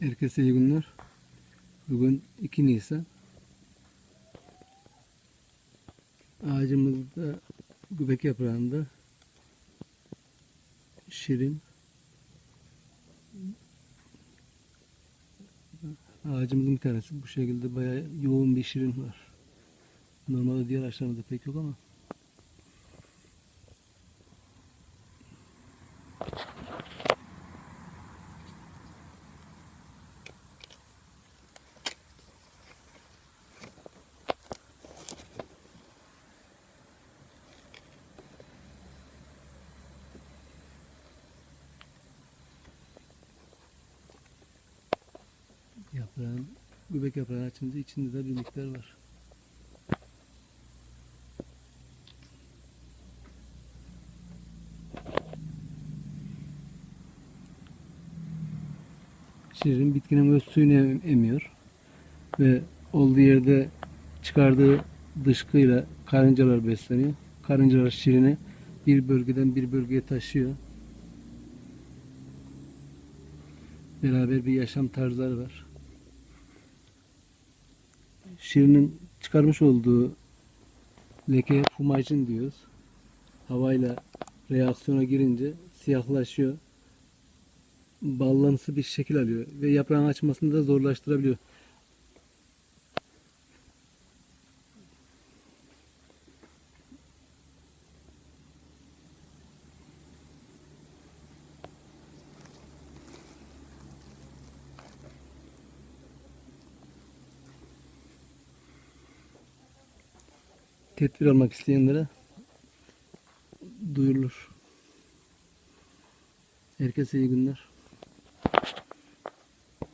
Herkese iyi günler. Bugün 2 Nisan. Ağacımızda göbek yaprağında şirin ağacımızın bir tanesi bu şekilde bayağı yoğun bir şirin var. Normalde diğer ağaçlarımızda pek yok ama yaprağın göbek yaprağı açınca içinde de bir miktar var. Şirin bitkinin öz suyunu em- emiyor ve olduğu yerde çıkardığı dışkıyla karıncalar besleniyor. Karıncalar şirini bir bölgeden bir bölgeye taşıyor. Beraber bir yaşam tarzları var. Şirinin çıkarmış olduğu leke fumajin diyoruz. Havayla reaksiyona girince siyahlaşıyor. Ballamsı bir şekil alıyor ve yaprağın açmasını da zorlaştırabiliyor. Tedbir almak isteyenlere duyurulur. Herkese iyi günler.